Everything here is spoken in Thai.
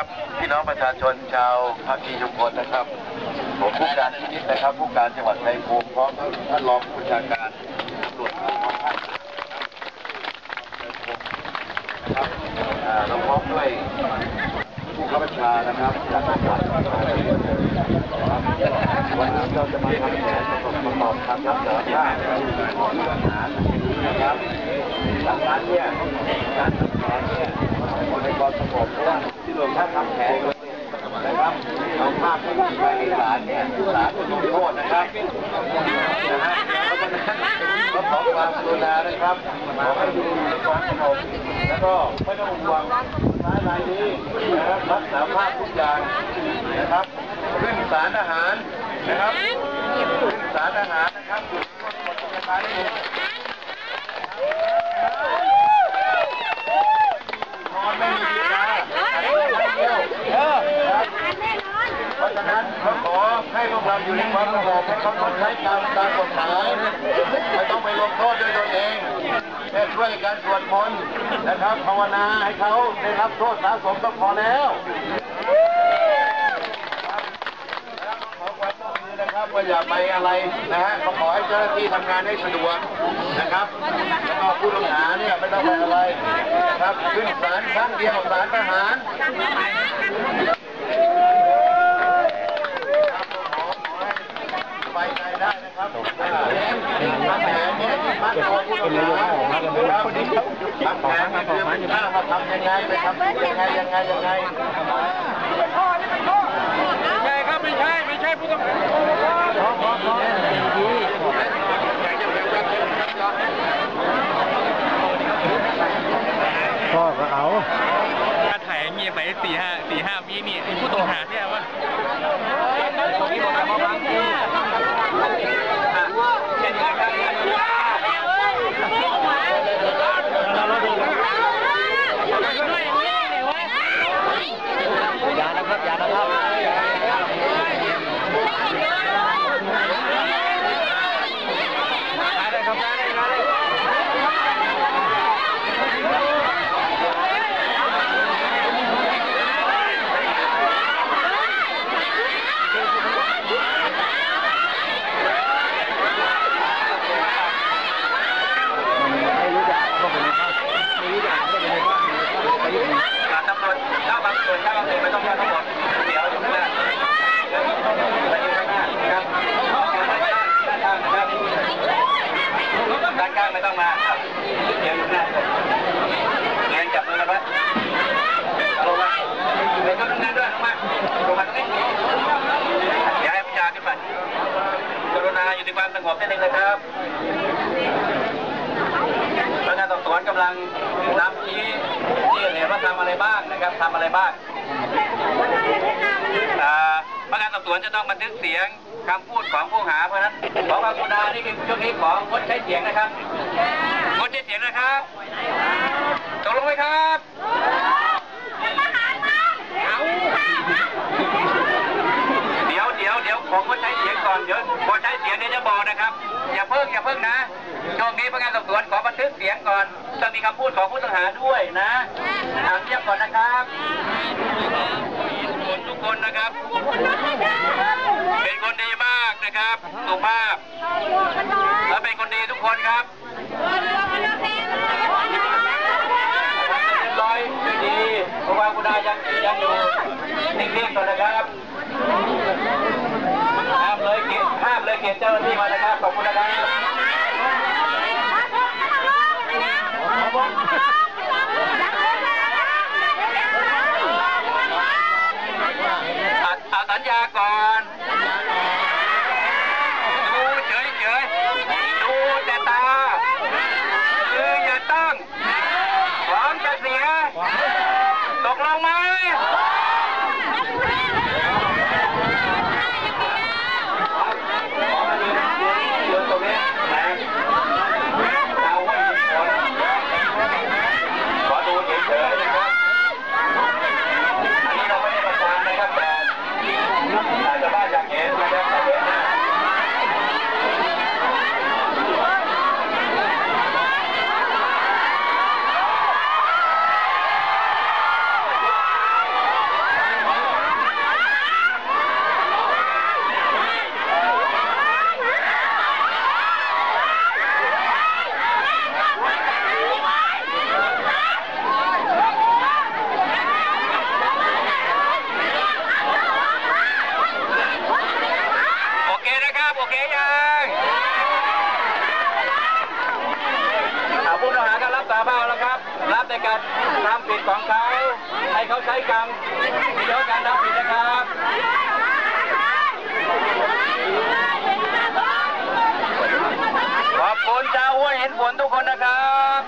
น้องครับ พี่น้องประชาชนชาวภาคีชุมพลนะครับ ผมผู้การพินิจนะครับ ผู้การจังหวัดชัยภูมิพร้อมท่านรองผู้บัญชาการตำรวจภูธรภาคนะครับเราพร้อมด้วยผู้ข้าบัญชานะครับจากจังหวัดวันนี้เราจะมาทำแผนประกอบประกอบคำรับสารภาพของผู้ต้องหานะครับดังนั้นเนี่ยการทำแผนเนี่ยในความสงบเพราะว่า ที่เราถ้าทำแผนนะครับเอาภาพที่มีในศาลเนี่ยศาลจะลงโทษนะครับนะฮะเพราะฉะนั้นก็ขอความกรุณานะครับขอให้ดูในความสงบแล้วก็ไม่ต้องห่วงท้ายรายนี้นะครับรับสาภาพทุกอย่างนะครับขึ้นศาลทหารนะครับขึ้นศาลทหารนะครับอยู่ที่กฎหมายนี่นอนไม่มีดีกาอันนี้ไม่เดียวเออครับ เพราะฉะนั้นเขาขอ ให้พวกเราอยู่ในความสงบให้เขาชดใช้กรรมตามกฎหมายไม่ต้องไปลงโทษด้วยตัวเองแค่ช่วยกันสวดมนต์นะครับภาวนาให้เขาได้รับโทษสะสมก็พอแล้วก็อความร่วมมือนะครับว่าอย่าไปอะไรนะฮะก็ขอให้เจ้าหน้าที่ทำงานให้สะดวกนะครับแล้วก็ผู้ต้องหาเนี่ยไม่ต้องไปอะไรนะครับขึ้นศาลครั้งเดียวศาลทหาร พ่อก็เอาถ้าถ่ายเงียบไปสี่ห้าสี่ห้าวินี่ไอ้ผู้ต้องหาเนี่ยวะอย่านะครับอย่านะครับ ไม่รู้จักเข้าไปในบ้านไม่รู้จักเข้าไปในบ้านไปอยู่ ตำรวจเจ้าบางส่วนเจ้าบางส่วนไม่ต้องมาทั้งหมดเดี๋ยวอยู่ข้างหน้าไปอยู่ข้างหน้าครับด้านข้าง ไม่ต้องมาครับเดี๋ยวอยู่ข้างหน้าเงินจับมือกันไว้ลงมาไปก็ตรงนั้นด้วยลงมาลงมาตรงนี้อย่าให้ผู้ชายขึ้นไปกรุณาอยู่ในความสงบนิดนึงนะครับพนักงานสอบสวนกำลังนำชี้ที่เห็นว่าทำอะไรบ้างนะครับทำอะไรบ้างอ่าพนักงานสอบสวนจะต้องบันทึกเสียง คำพูดของผู้หาเพราะฉะนั้นขอความกรุณานี่คือช่วงนี้ของงดใช้เสียงนะครับงดใช้เสียงนะครับตกลงไหมครับเดี๋ยวเดี๋ยวเดี๋ยวผมก็ใช้เสียงก่อนเดี๋ยวพอใช้เสียงเดี๋ยวจะบอกนะครับ อย่าเพิ่งอย่าเพิ่งนะช่วงนี้พนักงานสอบสวนขอบันทึกเสียงก่อนต้องมีคำพูดของผู้ต้องหาด้วยนะอ่านเทียบก่อนนะครับทุกคนนะครับ เป็นคนดีมากนะครับ สุภาพ และเป็นคนดีทุกคนครับเรียบร้อยด้วยดีเพราะว่าคุณอายังยังอยู่นิ่งๆก่อนนะครับห้ามเลยเกตห้ามเลยเกตเจ้าหน้าที่มานะครับขอบคุณนะครับอะเอาสัญญาก่อน ทำผิดของเขาให้เขาใช้กรรมเดี๋ยวการทำผิดนะครับขอบคุณจ้าอ้วเห็นผลทุกคนนะครับ